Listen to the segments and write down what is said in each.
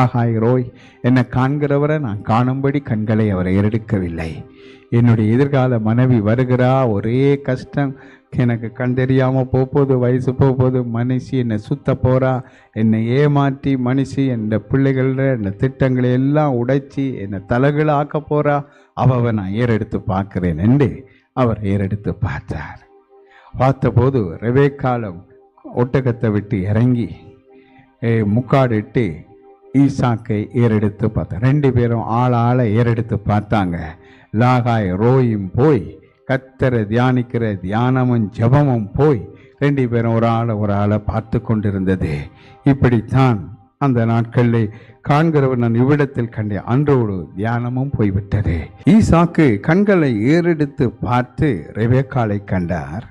ஆகாய் ரோய் என்னை காண்கிறவரை நான் காணும்படி கண்களை அவர் ஏறெடுக்கவில்லை. என்னுடைய எதிர்கால மனைவி வருகிறா. ஒரே கஷ்டம். எனக்கு கண் தெரியாமல் போகுது வயசு போகுது மனுஷி என்னை சுத்த போகிறா என்னை ஏமாற்றி மனுஷி என் பிள்ளைகள இந்த திட்டங்களை எல்லாம் உடைச்சி என்னை தலைகளை ஆக்க போறா. அவவை நான் ஏறெடுத்து பார்க்குறேன் என்று அவர் ஏறெடுத்து பார்த்தார். பார்த்தபோது ரெவேக்காலம் ஒட்டகத்தை விட்டு இறங்கி ஏ, முக்காடிட்டு ஈசாக்கை ஏறெடுத்து பார்த்தா ரெண்டு பேரும் ஆள் ஆளை ஏறெடுத்து பார்த்தாங்க. லாகாய் ரோயும் போய் கத்தரை தியானிக்கிற தியானமும் ஜெபமும் போய் ரெண்டு பேரும் ஒரு ஆளை ஒரு ஆளை பார்த்து கொண்டிருந்தது. இப்படித்தான் அந்த நாட்களில் காண்கிறவர் நான் இவ்விடத்தில் கண்டேன். அன்றோடு தியானமும் போய்விட்டது. ஈசாக்கு கண்களை ஏறெடுத்து பார்த்து ரெவேக்காலை கண்டார்.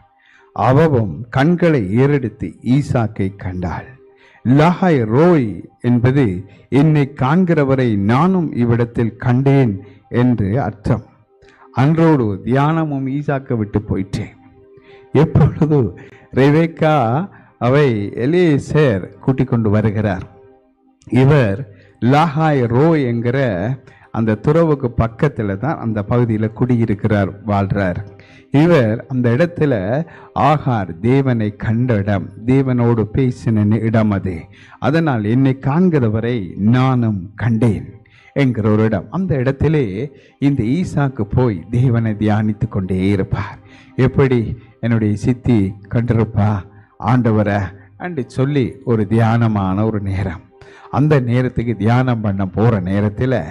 அவவும் கண்களை ஏறெடுத்து ஈசாக்கை கண்டாள். லஹாய் ரோய் என்பது என்னை காண்கிறவரை நானும் இவ்விடத்தில் கண்டேன் என்று அர்த்தம். அன்றோடு தியானமும் ஈசாக்க விட்டு போயிட்டேன் எப்பொழுது ரெவேக்கா அவை எலியேசர் கூட்டிக் கொண்டு வருகிறார். இவர் லாஹாய் ரோ என்கிற அந்த துறவுக்கு பக்கத்தில் தான் அந்த பகுதியில் குடியிருக்கிறார் வாழ்கிறார் இவர் அந்த இடத்துல ஆகார் தேவனை கண்ட இடம் தேவனோடு பேசின இடம் அது. அதனால் என்னை காண்கிறவரை நானும் கண்டேன் என்கிற ஒரு இடம். அந்த இடத்திலே இந்த ஈசாக்கு போய் தேவனை தியானித்து கொண்டே இருப்பார். எப்படி? என்னுடைய சித்தி கண்டிருப்பா? ஆண்டவரை அண்டு சொல்லி ஒரு தியானமான ஒரு நேரம். அந்த நேரத்துக்கு தியானம் பண்ண போகிற நேரத்தில்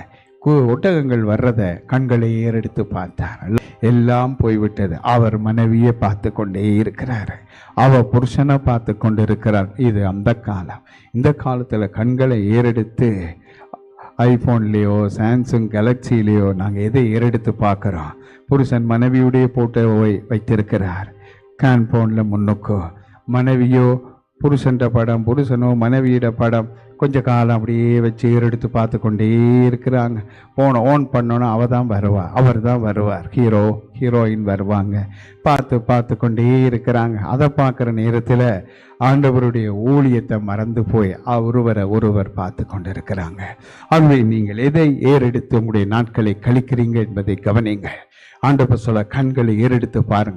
ஒட்டகங்கள் வர்றதை கண்களை ஏறெடுத்து பார்த்தார். எல்லாம் போய்விட்டது. அவர் மனைவியை பார்த்து கொண்டே இருக்கிறார். அவ புருஷனை பார்த்து கொண்டு இருக்கிறார் இது அந்த காலம். இந்த காலத்தில் கண்களை ஏறெடுத்து ஐஃபோன்லேயோ சாம்சங் கேலக்சிலேயோ நாங்கள் எதை ஏறெடுத்து பார்க்குறோம்? புருஷன் மனைவியுடைய போட்டோ வைத்திருக்கிறார். கேன் ஃபோனில் முன்னுக்கோ. மனைவியோ புருஷன்ற படம் புருஷனோ மனைவியிட படம் கொஞ்ச காலம் அப்படியே வச்சு ஏறெடுத்து பார்த்து கொண்டே இருக்கிறாங்க. போன ஓன் பண்ணோன்னா அவ தான் வருவா அவர் தான் வருவார். ஹீரோ ஹீரோயின் வருவாங்க. பார்த்து பார்த்து கொண்டே இருக்கிறாங்க. அதை பார்க்குற நேரத்தில் ஆண்டவருடைய ஊழியத்தை மறந்து போய் ஒருவரை ஒருவர் பார்த்து கொண்டு இருக்கிறாங்க ஆகவே நீங்கள் எதை ஏறெடுத்து உங்களுடைய நாட்களை கழிக்கிறீங்க என்பதை கவனிங்க. ஆண்டவர் சொல்ல கண்களை ஏறெடுத்து பாருங்கள்